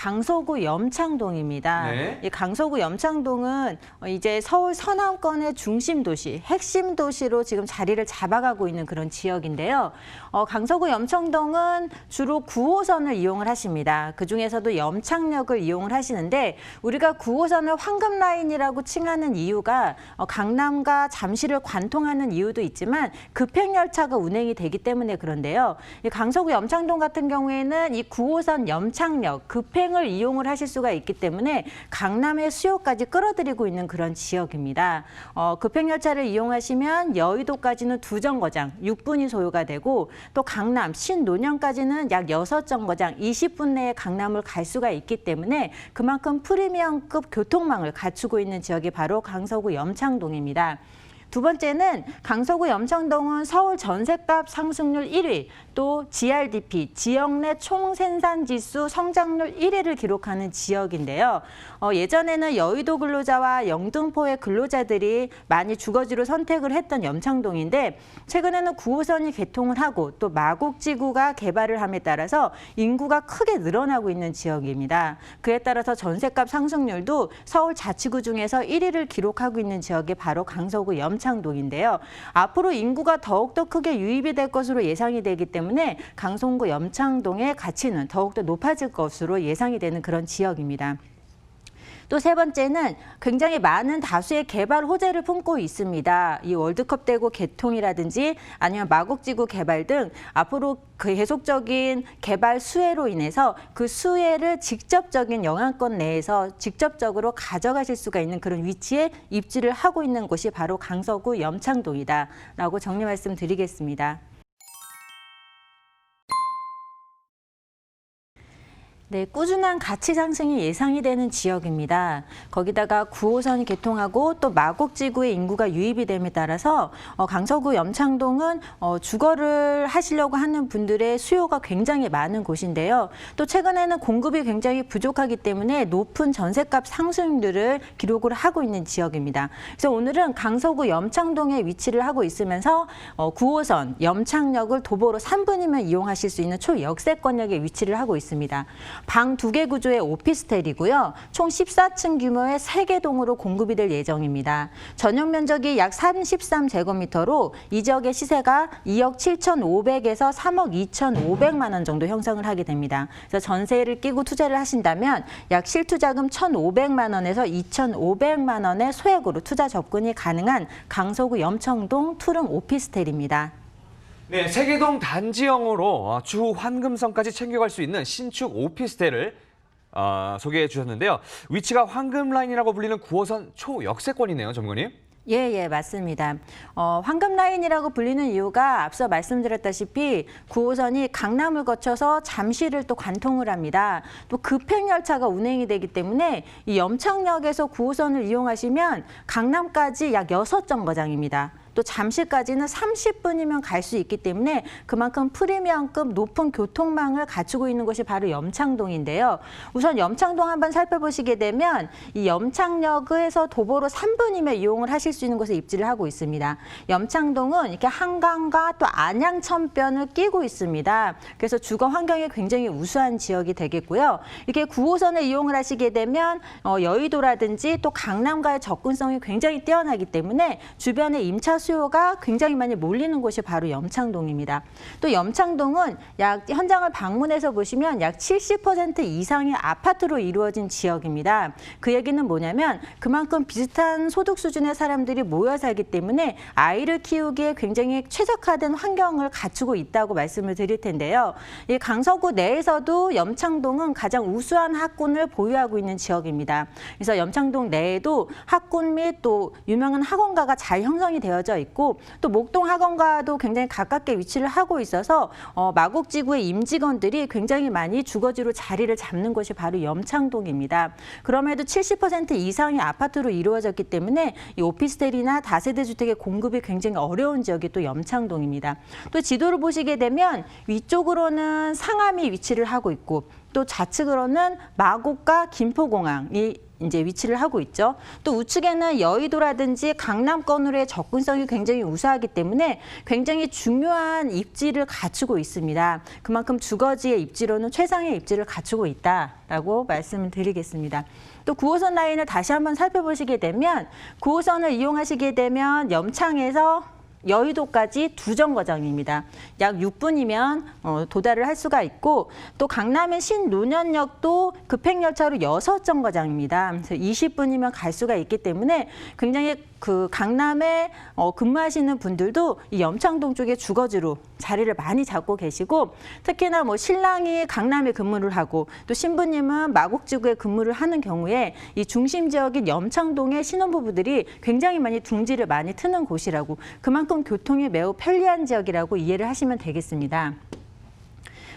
강서구 염창동입니다. 네. 이 강서구 염창동은 어, 이제 서울 서남권의 중심 도시, 핵심 도시로 지금 자리를 잡아가고 있는 그런 지역인데요. 어, 강서구 염창동은 주로 9호선을 이용을 하십니다. 그 중에서도 염창역을 이용을 하시는데 우리가 9호선을 황금 라인이라고 칭하는 이유가 어, 강남과 잠시를 관통하는 이유도 있지만 급행 열차가 운행이 되기 때문에 그런데요. 이 강서구 염창동 같은 경우에는 이 9호선 염창역 급행 을 이용을 하실 수가 있기 때문에 강남의 수요까지 끌어들이고 있는 그런 지역입니다. 어, 급행 열차를 이용하시면 여의도까지는 두 정거장 6분이 소요가 되고 또 강남 신논현까지는 약 6정거장 20분 내에 강남을 갈 수가 있기 때문에 그만큼 프리미엄급 교통망을 갖추고 있는 지역이 바로 강서구 염창동입니다. 두 번째는 강서구 염창동은 서울 전셋값 상승률 1위, 또 GRDP, 지역 내 총생산 지수 성장률 1위를 기록하는 지역인데요. 어, 예전에는 여의도 근로자와 영등포의 근로자들이 많이 주거지로 선택을 했던 염창동인데 최근에는 9호선이 개통을 하고 또 마곡지구가 개발을 함에 따라서 인구가 크게 늘어나고 있는 지역입니다. 그에 따라서 전셋값 상승률도 서울 자치구 중에서 1위를 기록하고 있는 지역이 바로 강서구 염창동 인데요. 앞으로 인구가 더욱더 크게 유입이 될 것으로 예상이 되기 때문에 강송구 염창동의 가치는 더욱더 높아질 것으로 예상이 되는 그런 지역입니다. 또 세 번째는 굉장히 많은 다수의 개발 호재를 품고 있습니다. 이 월드컵 대구 개통이라든지 아니면 마곡지구 개발 등 앞으로 그 계속적인 개발 수혜로 인해서 그 수혜를 직접적인 영향권 내에서 직접적으로 가져가실 수가 있는 그런 위치에 입지를 하고 있는 곳이 바로 강서구 염창동이다라고 정리 말씀드리겠습니다. 네, 꾸준한 가치 상승이 예상이 되는 지역입니다. 거기다가 9호선이 개통하고 또 마곡지구의 인구가 유입이 됨에 따라서 어, 강서구 염창동은 어, 주거를 하시려고 하는 분들의 수요가 굉장히 많은 곳인데요. 또 최근에는 공급이 굉장히 부족하기 때문에 높은 전세값 상승률을 기록을 하고 있는 지역입니다. 그래서 오늘은 강서구 염창동에 위치를 하고 있으면서 어, 9호선 염창역을 도보로 3분이면 이용하실 수 있는 초역세권역에 위치를 하고 있습니다. 방 두 개 구조의 오피스텔이고요. 총 14층 규모의 세 개 동으로 공급이 될 예정입니다. 전용 면적이 약 33제곱미터로 이 지역의 시세가 2억 7,500에서 3억 2,500만 원 정도 형성을 하게 됩니다. 그래서 전세를 끼고 투자를 하신다면 약 실투자금 1,500만 원에서 2,500만 원의 소액으로 투자 접근이 가능한 강서구 염청동 투룸 오피스텔입니다. 네, 세계동 단지형으로 어, 추후 환금성까지 챙겨갈 수 있는 신축 오피스텔을 어, 소개해 주셨는데요. 위치가 황금 라인이라고 불리는 9호선 초역세권이네요, 전문가님. 예, 예, 맞습니다. 어, 황금 라인이라고 불리는 이유가 앞서 말씀드렸다시피 9호선이 강남을 거쳐서 잠시를 또 관통을 합니다. 또 급행 열차가 운행이 되기 때문에 이 염창역에서 9호선을 이용하시면 강남까지 약 6정거장입니다. 또 잠시까지는 30분이면 갈 수 있기 때문에 그만큼 프리미엄급 높은 교통망을 갖추고 있는 곳이 바로 염창동인데요. 우선 염창동 한번 살펴보시게 되면 이 염창역에서 도보로 3분이면 이용을 하실 수 있는 곳에 입지를 하고 있습니다. 염창동은 이렇게 한강과 또 안양천변을 끼고 있습니다. 그래서 주거 환경이 굉장히 우수한 지역이 되겠고요. 이렇게 9호선을 이용을 하시게 되면 어, 여의도라든지 또 강남과의 접근성이 굉장히 뛰어나기 때문에 주변에 임차 수요가 굉장히 많이 몰리는 곳이 바로 염창동입니다. 또 염창동은 약 현장을 방문해서 보시면 약 70% 이상의 아파트로 이루어진 지역입니다. 그 얘기는 뭐냐면 그만큼 비슷한 소득 수준의 사람들이 모여 살기 때문에 아이를 키우기에 굉장히 최적화된 환경을 갖추고 있다고 말씀을 드릴 텐데요. 이 강서구 내에서도 염창동은 가장 우수한 학군을 보유하고 있는 지역입니다. 그래서 염창동 내에도 학군 및 또 유명한 학원가가 잘 형성이 되 어져 있고 또 목동 학원과도 굉장히 가깝게 위치를 하고 있어서 어, 마곡지구의 임직원들이 굉장히 많이 주거지로 자리를 잡는 곳이 바로 염창동입니다. 그럼에도 70% 이상의 아파트로 이루어졌기 때문에 이 오피스텔이나 다세대 주택의 공급이 굉장히 어려운 지역이 또 염창동입니다. 또 지도를 보시게 되면 위쪽으로는 상암이 위치를 하고 있고 또 좌측으로는 마곡과 김포공항이 이제 위치를 하고 있죠. 또 우측에는 여의도라든지 강남권으로의 접근성이 굉장히 우수하기 때문에 굉장히 중요한 입지를 갖추고 있습니다. 그만큼 주거지의 입지로는 최상의 입지를 갖추고 있다라고 말씀을 드리겠습니다. 또 9호선 라인을 다시 한번 살펴보시게 되면 9호선을 이용하시게 되면 염창에서 여의도까지 두 정거장입니다. 약 6분이면 어, 도달을 할 수가 있고 또 강남의 신노년역도 급행열차로 여섯 정거장입니다. 그래서 20분이면 갈 수가 있기 때문에 굉장히 그 강남에 어, 근무하시는 분들도 이 염창동 쪽에 주거지로 자리를 많이 잡고 계시고 특히나 뭐 신랑이 강남에 근무를 하고 또 신부님은 마곡지구에 근무를 하는 경우에 이 중심 지역인 염창동의 신혼부부들이 굉장히 많이 둥지를 많이 트는 곳이라고 그만큼 교통이 매우 편리한 지역이라고 이해를 하시면 되겠습니다.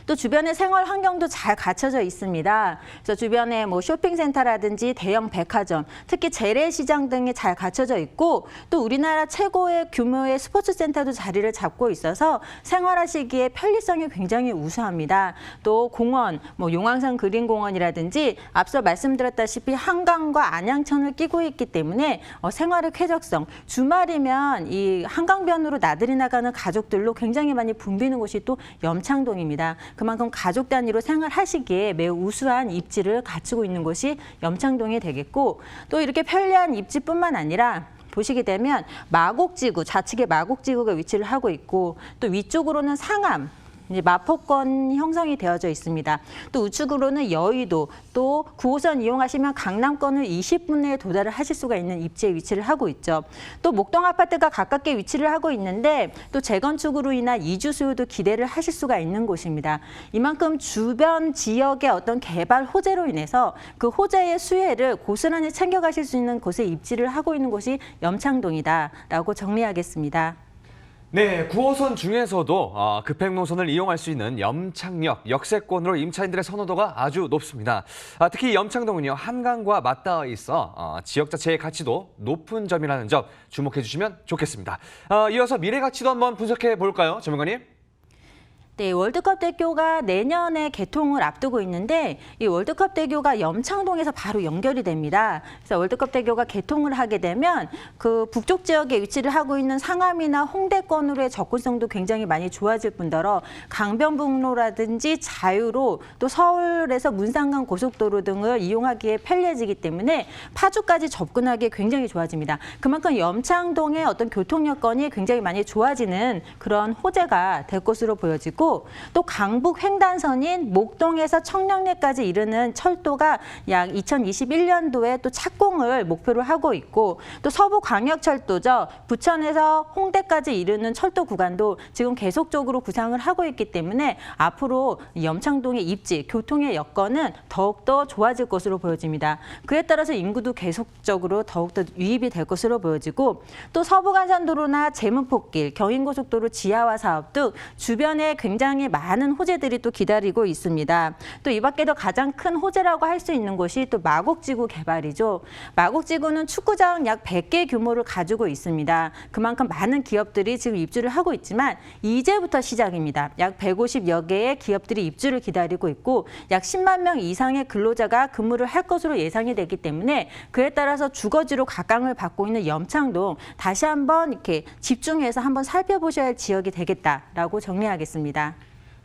또 주변의 생활 환경도 잘 갖춰져 있습니다. 그래서 주변에 뭐 쇼핑센터라든지 대형 백화점, 특히 재래시장 등이 잘 갖춰져 있고 또 우리나라 최고의 규모의 스포츠센터도 자리를 잡고 있어서 생활하시기에 편리성이 굉장히 우수합니다. 또 공원, 뭐 용왕산 그린공원이라든지 앞서 말씀드렸다시피 한강과 안양천을 끼고 있기 때문에 어, 생활의 쾌적성, 주말이면 이 한강변으로 나들이 나가는 가족들로 굉장히 많이 붐비는 곳이 또 염창동입니다. 그만큼 가족 단위로 생활하시기에 매우 우수한 입지를 갖추고 있는 곳이 염창동이 되겠고 또 이렇게 편리한 입지뿐만 아니라 보시게 되면 마곡지구 좌측에 마곡지구가 위치를 하고 있고 또 위쪽으로는 상암 이제 마포권 형성이 되어져 있습니다. 또 우측으로는 여의도, 또 9호선 이용하시면 강남권을 20분 내에 도달을 하실 수가 있는 입지에 위치를 하고 있죠. 또 목동 아파트가 가깝게 위치를 하고 있는데 또 재건축으로 인한 이주 수요도 기대를 하실 수가 있는 곳입니다. 이만큼 주변 지역의 어떤 개발 호재로 인해서 그 호재의 수혜를 고스란히 챙겨가실 수 있는 곳에 입지를 하고 있는 곳이 염창동이다라고 정리하겠습니다. 네, 9호선 중에서도 어, 급행 노선을 이용할 수 있는 염창역, 역세권으로 임차인들의 선호도가 아주 높습니다. 아, 특히 염창동은요, 한강과 맞닿아 있어 어, 지역 자체의 가치도 높은 점이라는 점 주목해 주시면 좋겠습니다. 어, 이어서 미래 가치도 한번 분석해 볼까요, 전문가님? 네, 월드컵 대교가 내년에 개통을 앞두고 있는데 이 월드컵 대교가 염창동에서 바로 연결이 됩니다. 그래서 월드컵 대교가 개통을 하게 되면 그 북쪽 지역에 위치를 하고 있는 상암이나 홍대권으로의 접근성도 굉장히 많이 좋아질 뿐더러 강변북로라든지 자유로 또 서울에서 문상강 고속도로 등을 이용하기에 편리해지기 때문에 파주까지 접근하기에 굉장히 좋아집니다. 그만큼 염창동의 어떤 교통 여건이 굉장히 많이 좋아지는 그런 호재가 될 것으로 보여지고 또 강북 횡단선인 목동에서 청량리까지 이르는 철도가 약 2021년도에 또 착공을 목표로 하고 있고 또 서부 광역철도죠. 부천에서 홍대까지 이르는 철도 구간도 지금 계속적으로 구상을 하고 있기 때문에 앞으로 염창동의 입지, 교통의 여건은 더욱더 좋아질 것으로 보여집니다. 그에 따라서 인구도 계속적으로 더욱더 유입이 될 것으로 보여지고 또 서부간선도로나 제문폭길, 경인고속도로 지하화 사업 등 굉장히 많은 호재들이 또 기다리고 있습니다. 또 이 밖에도 가장 큰 호재라고 할 수 있는 곳이 또 마곡지구 개발이죠. 마곡지구는 축구장 약 100개 규모를 가지고 있습니다. 그만큼 많은 기업들이 지금 입주를 하고 있지만 이제부터 시작입니다. 약 150여 개의 기업들이 입주를 기다리고 있고 약 10만 명 이상의 근로자가 근무를 할 것으로 예상이 되기 때문에 그에 따라서 주거지로 각광을 받고 있는 염창동 다시 한번 이렇게 집중해서 한번 살펴보셔야 할 지역이 되겠다라고 정리하겠습니다.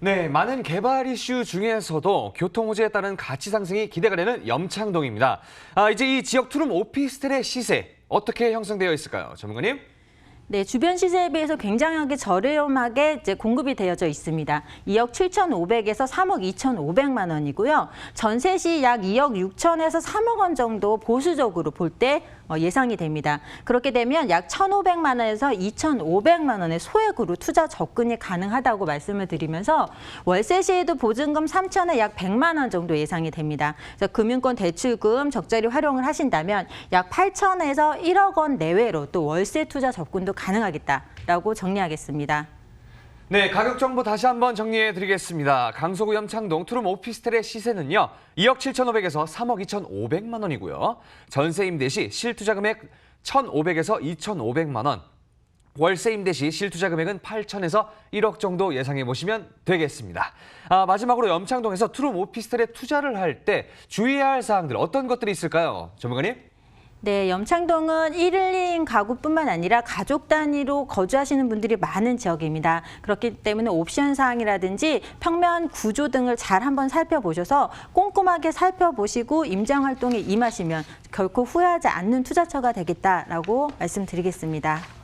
네, 많은 개발 이슈 중에서도 교통 호재에 따른 가치 상승이 기대가 되는 염창동입니다. 아, 이제 이 지역 투룸 오피스텔의 시세 어떻게 형성되어 있을까요, 전문가님? 네, 주변 시세에 비해서 굉장하게 저렴하게 이제 공급이 되어져 있습니다. 2억 7,500에서 3억 2,500만 원이고요. 전세 시 약 2억 6천에서 3억 원 정도 보수적으로 볼때 어, 예상이 됩니다. 그렇게 되면 약 1,500만 원에서 2,500만 원의 소액으로 투자 접근이 가능하다고 말씀을 드리면서 월세 시에도 보증금 3천에 약 100만 원 정도 예상이 됩니다. 그래서 금융권 대출금 적절히 활용을 하신다면 약 8천에서 1억 원 내외로 또 월세 투자 접근도 가능하겠다라고 정리하겠습니다. 네, 가격 정보 다시 한번 정리해 드리겠습니다. 강서구 염창동 투룸 오피스텔의 시세는요. 2억 7,500에서 3억 2,500만 원이고요. 전세 임대 시 실투자 금액 1,500에서 2,500만 원. 월세 임대 시 실투자 금액은 8천에서 1억 정도 예상해 보시면 되겠습니다. 아, 마지막으로 염창동에서 투룸 오피스텔에 투자를 할 때 주의해야 할 사항들 어떤 것들이 있을까요? 전문가님? 네, 염창동은 1일 2인 가구뿐만 아니라 가족 단위로 거주하시는 분들이 많은 지역입니다. 그렇기 때문에 옵션 사항이라든지 평면 구조 등을 잘 한번 살펴보셔서 꼼꼼하게 살펴보시고 임장 활동에 임하시면 결코 후회하지 않는 투자처가 되겠다라고 말씀드리겠습니다.